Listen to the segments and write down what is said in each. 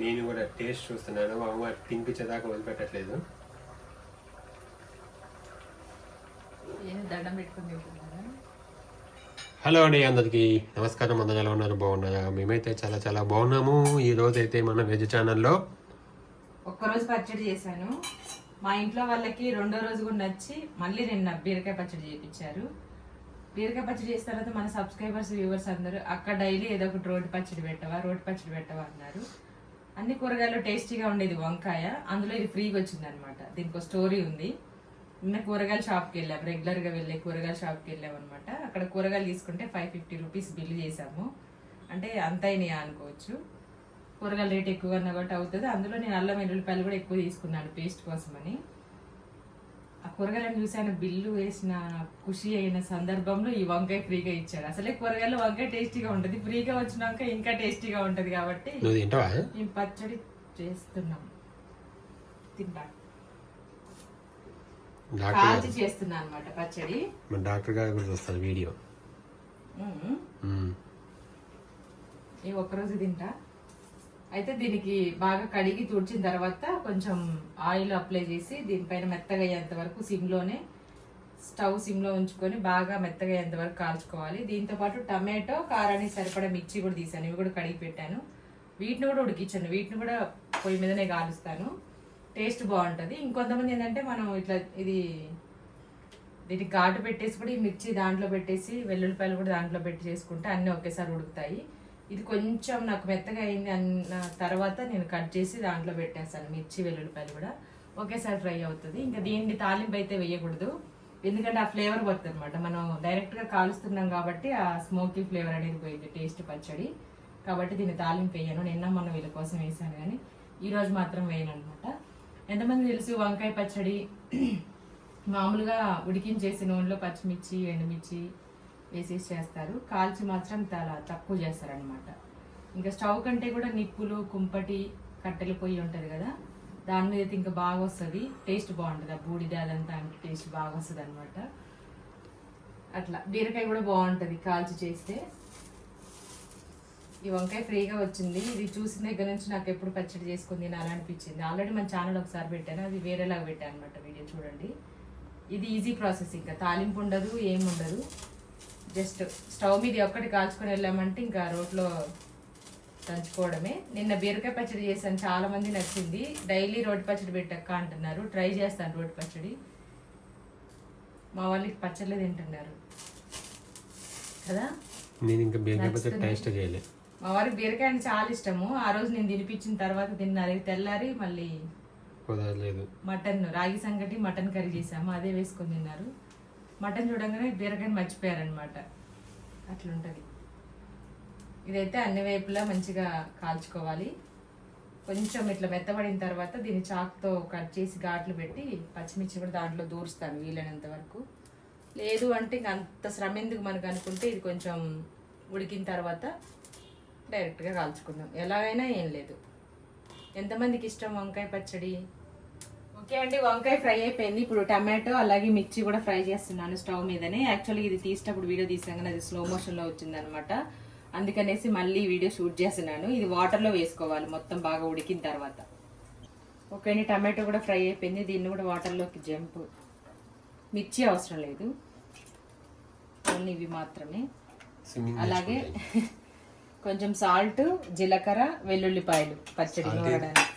నేను కూడా టేస్ట్ చూస్తున్నాను. అమ్మ తినిపించేదాకా వదిలిపెట్టట్లేదు. హలో అండి అందరికి నమస్కారం. అందరూ ఎలా ఉన్నారు? బాగున్నారా? మేమైతే చాలా చాలా బాగున్నాము. ఈ రోజు అయితే మన వెజ్ ఛానల్లో ఒక్కరోజు పచ్చడి చేశాను. మా ఇంట్లో వాళ్ళకి రెండో రోజు కూడా నచ్చి మళ్ళీ నిన్న బీరకాయ పచ్చడి చేయించారు బీరకాయ పచ్చడి చేసిన తర్వాత మన సబ్స్క్రైబర్స్ వ్యూవర్స్ అందరూ అక్కడ డైలీ ఏదో ఒకటి రోటి పచ్చడి పెట్టవా రోటి పచ్చడి పెట్టవా అన్నారు. అన్ని కూరగాయలు టేస్టీగా ఉండేది వంకాయ. అందులో ఇది ఫ్రీగా వచ్చింది అనమాట దీనికి ఒక స్టోరీ ఉంది. నిన్న కూరగాయల షాప్కి వెళ్ళాం. రెగ్యులర్గా వెళ్ళే కూరగాయల షాప్కి వెళ్ళాం అనమాట అక్కడ కూరగాయలు తీసుకుంటే ఫైవ్ ఫిఫ్టీ రూపీస్ బిల్ చేసాము అంటే అంత అయినాయా అనుకోవచ్చు. కూరగాయల రేట్ ఎక్కువ అన్న కాబట్టి అవుతుంది. అందులో నేను అల్లం వెల్లుల్లిపాయలు కూడా ఎక్కువ తీసుకున్నాను పేస్ట్ కోసమని. కూరగాయలను చూసాను బిల్లు వేసిన ఖుషి అయిన సందర్భంలో ఈ వంకాయ ఫ్రీగా ఇచ్చాడు. అసలే కూరగాయలు వంకాయ టేస్టీగా ఉంటుంది. ఫ్రీగా వచ్చిన వంకాయ ఇంకా టేస్టీగా ఉంటుంది కాబట్టి మేము పచ్చడి చేస్తున్నాం. తింటా. కాల్చి చేస్తున్నా అనమాట పచ్చడి. మన డాక్టర్ గారు కూడా చూస్తారు వీడియో. ఈ ఒక్కరోజు తింటా? అయితే దీనికి బాగా కడిగి తుడిచిన తర్వాత కొంచెం ఆయిల్ అప్లై చేసి దీనిపైన మెత్తగా అయ్యేంత వరకు సిమ్లోనే స్టవ్ సిమ్లో ఉంచుకొని బాగా మెత్తగా అయ్యేంత వరకు కాల్చుకోవాలి. దీంతో పాటు టమాటో కారానికి సరిపడా మిర్చి కూడా తీసాను. ఇవి కూడా కడిగి పెట్టాను. వీటిని కూడా ఉడికించాను వీటిని కూడా పొయ్యి మీదనే కాలుస్తాను టేస్ట్ బాగుంటుంది. ఇంకొంతమంది ఏంటంటే మనం ఇట్లా ఇది దీనికి ఘాటు పెట్టేసి కూడా ఈ మిర్చి దాంట్లో పెట్టేసి వెల్లుల్లిపాయలు కూడా దాంట్లో పెట్టి చేసుకుంటే అన్నీ ఒకేసారి ఉడుకుతాయి. ఇది కొంచెం నాకు మెత్తగా అయింది అన్న తర్వాత నేను కట్ చేసి దాంట్లో పెట్టేస్తాను మిర్చి వెల్లుల్లిపాయలు కూడా. ఒకేసారి ఫ్రై అవుతుంది. ఇంకా దీన్ని తాలింపు అయితే వేయకూడదు. ఎందుకంటే ఆ ఫ్లేవర్ పోతుంది అనమాట మనం డైరెక్ట్గా కాలుస్తున్నాం కాబట్టి ఆ స్మోకీ ఫ్లేవర్ అనేది పోయింది టేస్ట్ పచ్చడి. కాబట్టి దీన్ని తాలింపు వేయను. నిన్న మొన్న వీళ్ళ కోసం వేసాను కానీ ఈరోజు మాత్రం వేయను అనమాట ఎంతమంది తెలుసు వంకాయ పచ్చడి? మామూలుగా ఉడికించేసి నూనెలో పచ్చిమిర్చి ఎండుమిర్చి వేసేసి చేస్తారు. కాల్చి మాత్రం చాలా తక్కువ చేస్తారనమాట ఇంకా స్టవ్ కంటే కూడా నిప్పులు కుంపటి కట్టెల పొయ్యి ఉంటుంది కదా దాని మీద అయితే ఇంకా బాగా వస్తుంది. టేస్ట్ బాగుంటుంది. ఆ బూడిద అదంతా టేస్ట్ బాగా వస్తుంది అనమాట అట్లా. బీరకాయ కూడా బాగుంటుంది కాల్చి చేస్తే. ఈ వంకాయ ఫ్రీగా వచ్చింది. ఇది చూసిన దగ్గర నుంచి నాకు ఎప్పుడు పచ్చడి చేసుకుని అనిపించింది ఆల్రెడీ మన ఛానల్ ఒకసారి పెట్టాను. అది వేరేలాగా పెట్టాను అనమాట వీడియో చూడండి. ఇది ఈజీ ప్రాసెస్ ఇంకా తాలింపు ఉండదు ఏం ఉండదు. జస్ట్ స్టవ్ మీద ఒక్కటి కాల్చుకొని వెళ్ళామంటే ఇంకా రోట్లో దంచుకోవడమే. నిన్న బీరకాయ పచ్చడి చేశాను చాలా మంది నచ్చింది. డైలీ రోటి పచ్చడి పెట్టక్క అంటున్నారు. ట్రై చేస్తాను రోటి పచ్చడి. మా వాళ్ళకి పచ్చళ్ళే తింటున్నారు. కదా? నేను ఇంకా బేగపోతే టేస్ట్ చేయలే. మా వారికి బీరకాయ అంటే చాలా ఇష్టము. ఆ రోజు నేను తినిపించిన తర్వాత తిన్నారు. తెల్లారి మళ్ళీ కుదరలేదు. మటన్ రాగి సంగటి మటన్ కర్రీ చేసాము. అదే వేసుకొని తిన్నారు. మటన్ చూడంగానే బీరకాయని మర్చిపోయారనమాట అట్లుంటుంది. ఇదైతే అన్ని వైపులా మంచిగా కాల్చుకోవాలి. కొంచెం ఇట్లా మెత్తబడిన తర్వాత దీన్ని చాక్తో కట్ చేసి ఘాట్లు పెట్టి పచ్చిమిర్చి కూడా దాంట్లో దూరుస్తాను వీలైనంత వరకు. లేదు అంటే ఇంక అంత శ్రమ ఎందుకు మనకు అనుకుంటే ఇది కొంచెం ఉడికిన తర్వాత డైరెక్ట్గా కాల్చుకుందాం. ఎలాగైనా ఏం లేదు. ఎంతమందికి ఇష్టం వంకాయ పచ్చడి? ఓకే అండి వంకాయ ఫ్రై అయిపోయింది. ఇప్పుడు టమాటో అలాగే మిర్చి కూడా ఫ్రై చేస్తున్నాను స్టవ్ మీదనే. యాక్చువల్లీ ఇది తీసేటప్పుడు వీడియో తీసాం అది స్లో మోషన్లో వచ్చిందనమాట. అందుకనేసి మళ్ళీ వీడియో షూట్ చేస్తున్నాను. ఇది వాటర్లో వేసుకోవాలి మొత్తం బాగా ఉడికిన తర్వాత. ఓకే అండి టమాటో కూడా ఫ్రై అయిపోయింది. దీన్ని కూడా వాటర్లోకి జంప్ మిర్చి అవసరం లేదు. ఓన్లీ ఇవి మాత్రమే. అలాగే కొంచెం సాల్ట్ జీలకర్ర వెల్లుల్లిపాయలు పచ్చడి నూరడానికి.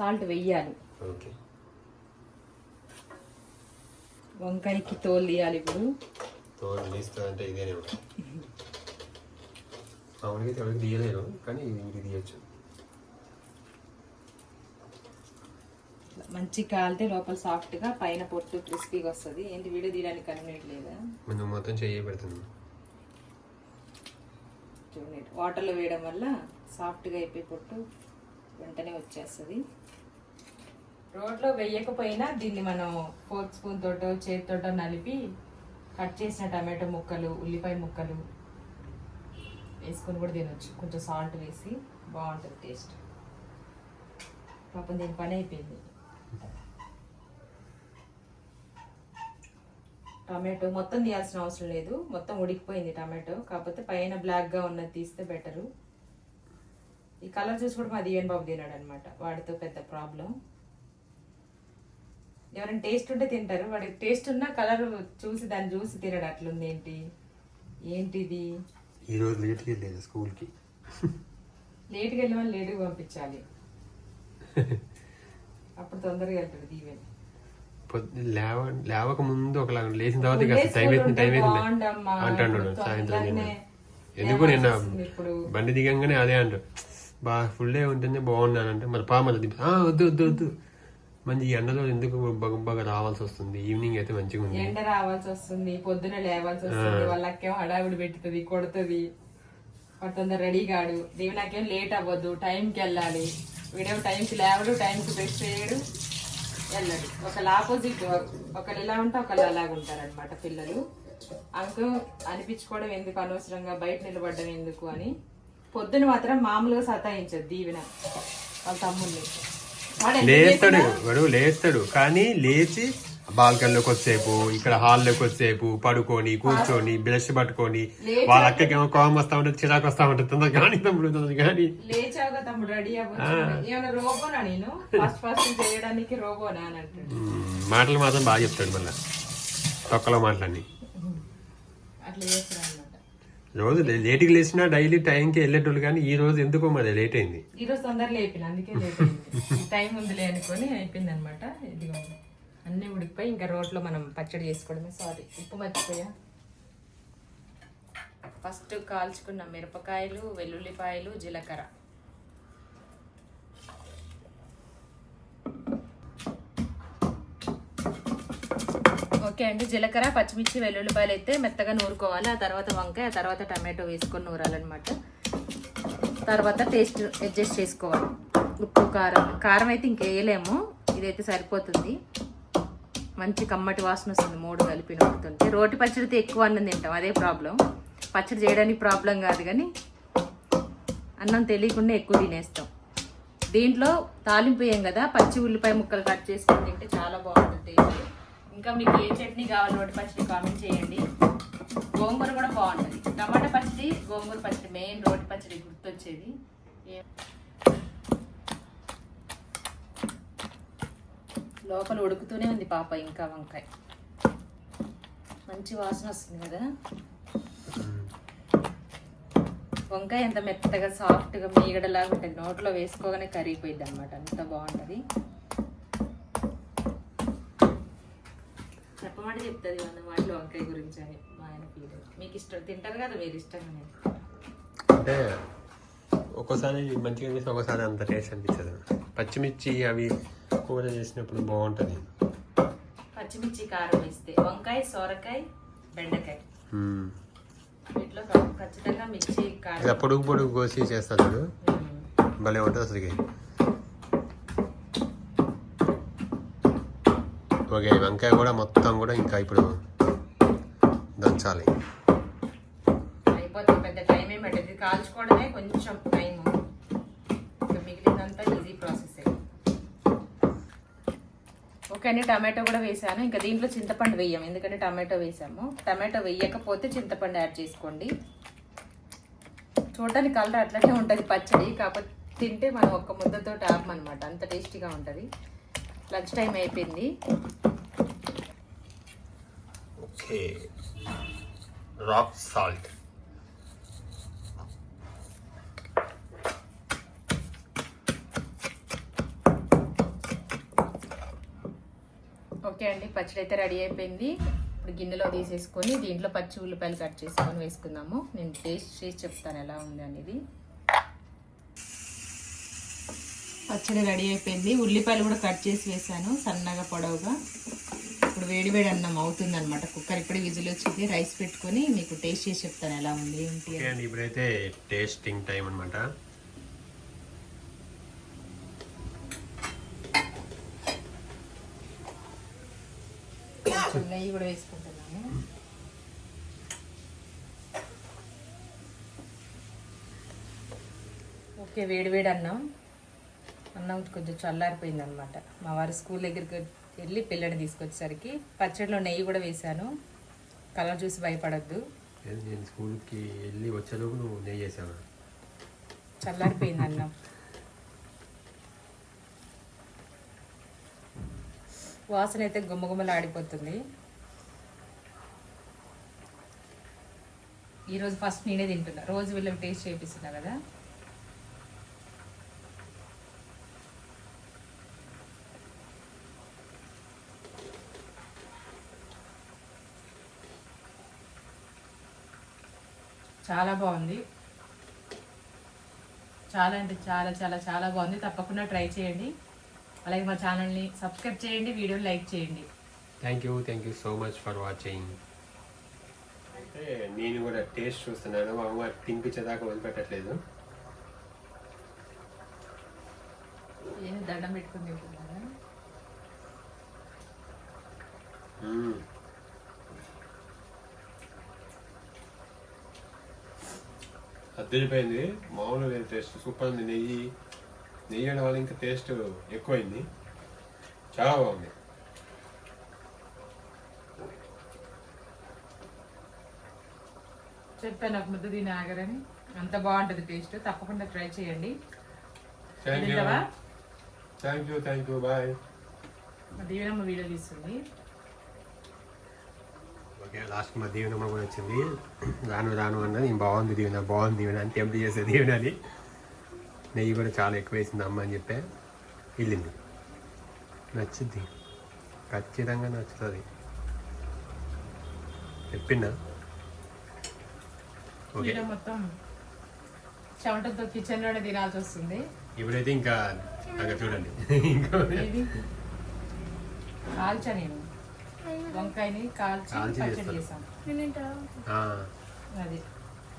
సాల్ట్ వెయ్యాలి ఓకే వంకాయకి తోలు తీయాలి ఇప్పుడు. తోడు తీస్తా అంటే ఇదేనే మామూలుగా అయితే ఎవరికి తీయలేను కానీ ఇది తీయచ్చు. మంచి కాలితే లోపల సాఫ్ట్గా పైన పొట్టు క్రిస్పీగా వస్తుంది. ఏంటి వీడియో తీయడానికి కన్వీనియంట్ లేదా? మనం మొత్తం చెయ్యి పెడుతున్నాం చూడండి వాటర్లో వేయడం వల్ల సాఫ్ట్గా అయిపోయి పొట్టు వెంటనే వచ్చేస్తుంది. రోట్లో వేయకపోయినా దీన్ని మనం ఫోర్క్ స్పూన్ తోటో చేతితోటో నలిపి కట్ చేసిన టమాటో ముక్కలు ఉల్లిపాయ ముక్కలు వేసుకొని కూడా తినొచ్చు. కొంచెం సాల్ట్ వేసి బాగుంటుంది టేస్ట్ పాపం దీని పని అయిపోయింది. టమాటో మొత్తం తీయాల్సిన అవసరం లేదు. మొత్తం ఉడికిపోయింది టమాటో. కాకపోతే పైన బ్లాక్గా ఉన్నది తీస్తే బెటరు ఈ కలర్ చూసి కూడా మా దివ్యన్ బాబు తినాడు అనమాట వాడితో పెద్ద ప్రాబ్లం ఎవరైనా టేస్ట్ ఉంటే తింటారు. వాడికి టేస్ట్ ఉన్నా కలర్ చూసి దాన్ని చూసి తినడు. అట్లుంది ఏంటి? ఏంటిది? ఈ రోజు లేట్కి వెళ్ళలేదు స్కూల్కి. లేట్గా వెళ్ళిన వాళ్ళు లేట్గా పంపించాలి. అప్పుడు తొందరగా వెళ్తాడు దీవెన్. లేవ లేవక ముందు ఒకలా లేచిన తర్వాత ఇక టైం అవుతుంది టైం అవుతుంది. అంటాడు సాయంత్రం ఎందుకు నిన్న. బండి దిగంగానే అదే అంట బా ఫుల్ డే ఉంటేనే బాగున్నానంటే మరి పా మళ్ళీ దింపి, "ఆ, వద్దు వద్దు వద్దు. మంచి ఎండలో ఎందుకు బగ బగ రావాల్సి వస్తుంది? ఈవినింగ్ అయితే మంచిగా ఉంది. ఎండ రావాల్సి వస్తుంది పొద్దున లేవాల్సి వస్తుంది వాళ్ళకేమో హడావిడి పెట్టుతుంది కొడుతుంది. వాడు తొందర రెడీ కాడు. దేవి నాకేం లేట్ అవ్వద్దు టైంకి వెళ్ళాలి. వీడేమో టైంకి లేవడు టైంకి బ్రష్ చేయడు వెళ్ళడు. ఒకళ్ళు ఆపోజిట్ ఒకళ్ళు ఇలా ఉంటే ఒకళ్ళు అలాగ ఉంటారు అనమాట పిల్లలు. అంకు అనిపించుకోవడం ఎందుకు అనవసరంగా బయట నిలబడడం ఎందుకు అని. పొద్దున మాత్రం మామూలుగా సతాయించదు దీవెన వాళ్ళ తమ్ముడిని. వాడు లేస్తాడు. వాడు లేస్తాడు. కానీ లేచి బాల్కనీలోకి వచ్చేపు ఇక్కడ హాల్లోకి వచ్చేపు పడుకొని కూర్చొని బ్రష్ పట్టుకొని వాళ్ళ అక్కకేమో కోపం వస్తా ఉంటుంది చిరాకు వస్తా ఉంటుంది. తొందరగా కానీ తమ్ముడు తొందరగా కానీ. మాటలు మాత్రం బాగా చెప్తాడు మళ్ళీ. తొక్కలో మాటలన్నీ. రోజు లే- లేటుగా లేచినా డైలీ టైంకి వెళ్ళేటోళ్ళు కానీ ఈ రోజు ఎందుకో మరి లేట్ అయింది. ఈ రోజు తొందర లేపిన అందుకే లేట్ అయింది. టైం ఉందిలే అనుకొని అయిపోయింది అనమాట ఇదిగో. అన్ని ఉడికిపోయి ఇంకా రోట్లో మనం పచ్చడి చేసుకోవడమే. సారీ ఉప్పు మర్చిపోయా. ఫస్ట్ కాల్చుకున్న మిరపకాయలు వెల్లుల్లిపాయలు జీలకర్ర. ఓకే అండి. జీలకర్ర పచ్చిమిర్చి వెల్లుల్లిపాయలు అయితే మెత్తగా నూరుకోవాలి. ఆ తర్వాత వంకాయ ఆ తర్వాత టమాటో వేసుకొని నూరాలన్నమాట. తర్వాత టేస్ట్ అడ్జస్ట్ చేసుకోవాలి. ఉప్పు కారం. కారం అయితే ఇంకేయలేము ఇదైతే సరిపోతుంది. మంచి కమ్మటి వాసన వస్తుంది మూడు కలిపి నూరుతుంటే. రోటి పచ్చడితో ఎక్కువ అన్నం తింటాం. అదే ప్రాబ్లం పచ్చడి చేయడానికి ప్రాబ్లం కాదు కానీ అన్నం తెలియకుండా ఎక్కువ తినేస్తాం. దీంట్లో తాలింపు వేయం కదా. పచ్చి ఉల్లిపాయ ముక్కలు కట్ చేసుకొని తింటే చాలా బాగుంటుంది. టేస్ట్ ఇంకా మీకు ఏ చట్నీ కావాలి రోటి పచ్చడి కామెంట్ చేయండి. గోంగూర కూడా బాగుంటుంది. టమాటా పచ్చడి గోంగూర పచ్చడి మెయిన్ రోటి పచ్చడి గుర్తొచ్చేది. లోపల ఉడుకుతూనే ఉంది పాప ఇంకా వంకాయ. మంచి వాసన వస్తుంది కదా. వంకాయ ఎంత మెత్తగా సాఫ్ట్గా మీగడలాగా ఉంటుంది నోట్లో వేసుకోగానే కరిగిపోయింది అనమాట అంత బాగుంటుంది. చెప్పమంటే చెప్తుంది వంద మాటలు వంకాయ గురించి అని మా ఆయన ఫీల్ మీకు ఇష్టం తింటారు కదా మీరు ఇష్టంగా అంటే ఒక్కోసారి మంచిగా చేసి ఒక్కోసారి అంత టేస్ట్ అనిపించదు. పచ్చిమిర్చి అవి కూర చేసినప్పుడు బాగుంటుంది. పచ్చిమిర్చి కారం వేస్తే వంకాయ సొరకాయ బెండకాయ. వీటిలో ఖచ్చితంగా మిర్చి కారం. పొడుగు పొడుగు కోసి. మ్మ్. భలే ఉంటుంది అసలు ఓకే వంకాయ కూడా మొత్తం కూడా ఇంకా ఇప్పుడు దంచాలి. అయిపోతుంది పెద్ద టైం ఏం పట్టదు. కాల్చుకోవడమే కొంచెం టైం మిగిలిందంతా ఈజీ ప్రాసెస్ ఓకే అండి టమాటో కూడా వేసాను. ఇంకా దీంట్లో చింతపండు వేయం. ఎందుకంటే టమాటో వేసాము. టమాటో వేయకపోతే చింతపండు యాడ్ చేసుకోండి. చూడటానికి కలర్ అట్లనే ఉంటుంది పచ్చడి. కాకపోతే తింటే మనం ఒక్క ముద్దతో ఆపమనమాట అంత టేస్టీగా ఉంటుంది. లంచ్ టైం అయిపోయింది. ఓకే. రాక్ సాల్ట్ ఓకే అండి పచ్చడి అయితే రెడీ అయిపోయింది. ఇప్పుడు గిన్నెలో తీసేసుకొని దీంట్లో పచ్చి ఉల్లిపాయలు కట్ చేసుకొని వేసుకుందాము. నేను టేస్ట్ చేసి చెప్తాను ఎలా ఉంది అనేది. పచ్చడి రెడీ అయిపోయింది. ఉల్లిపాయలు కూడా కట్ చేసి వేసాను సన్నగా పొడవుగా. ఇప్పుడు వేడి వేడి అన్నం అవుతుంది అనమాట కుక్కర్ ఇప్పుడే విజిల్ వచ్చింది. రైస్ పెట్టుకొని మీకు టేస్ట్ చేసి చెప్తాను ఎలా ఉంది ఏంటి అండి ఇప్పుడైతే టేస్టింగ్ టైం అనమాట నెయ్యి కూడా వేసుకుంటున్నాను ఓకే వేడి వేడి అన్నం. అన్నం కొంచెం చల్లారిపోయింది అనమాట మా వారు స్కూల్ దగ్గరికి వెళ్ళి పిల్లని తీసుకొచ్చేసరికి పచ్చడిలో నెయ్యి కూడా వేశాను. కలర్ చూసి భయపడద్దు. నేను స్కూల్కి వెళ్ళి వచ్చేలోపు నువ్వు నెయ్యి చల్లారిపోయింది అన్నం. వాసన అయితే గుమ్మగుమ్మలు ఆడిపోతుంది. ఈరోజు ఫస్ట్ నేనే తింటున్నా. రోజు వీళ్ళకి టేస్ట్ చేపిస్తున్నా కదా. చాలా బాగుంది. చాలా అంటే చాలా చాలా చాలా బాగుంది. తప్పకుండా ట్రై చేయండి. అలాగే మా ఛానల్ని సబ్స్క్రైబ్ చేయండి వీడియోని లైక్ చేయండి. Thank you thank you so much for watching. అయితే నేను కూడా టేస్ట్ చూస్తున్నాను. మా అమ్మ తినిపించేదాకా వదిలిపెట్టట్లేదు. దండం పెట్టుకుని తింటున్నారా అద్దరిపోయింది. మామూలు లేదు టేస్ట్ సూపర్ ఉంది నెయ్యి నెయ్యి వేయడం వల్ల ఇంకా టేస్ట్ ఎక్కువైంది. చాలా బాగుంది. చెప్పాను నాకు ముద్ద తిని ఆగరని. అంత బాగుంటుంది టేస్ట్. తప్పకుండా ట్రై చేయండి. Thank you? Thank you thank you bye Deevenamma video తీస్తుంది. ఓకే లాస్ట్ మా దీవెనమ్మ కూడా వచ్చింది. రాను రాను అన్నది "ఏం బాగుంది దీవెన బాగుంది దీవెన అని టెంప్ట్ చేసే దీవెన అని. నెయ్యి కూడా చాలా ఎక్కువ వేసింది అమ్మ అని చెప్పే వెళ్ళింది. నచ్చుద్ది. ఖచ్చితంగా నచ్చుతుంది. చెప్పిందా ఓకే. వీడియో మొత్తం చెమటతో కిచెన్లోనే తినాల్సి వస్తుంది. ఇప్పుడైతే ఇంకా అక్కడ చూడండి. ఇంకా కాల్చా నేను వంకాయని కాల్చి పచ్చడి చేస్తాను. అది.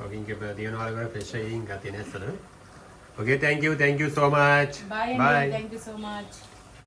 ఓకే ఇంకా దీవెన వాళ్ళు కూడా ఫ్రెష్ అయ్యి ఇంకా తినేస్తారు. Okay thank you thank you so much bye thank you so much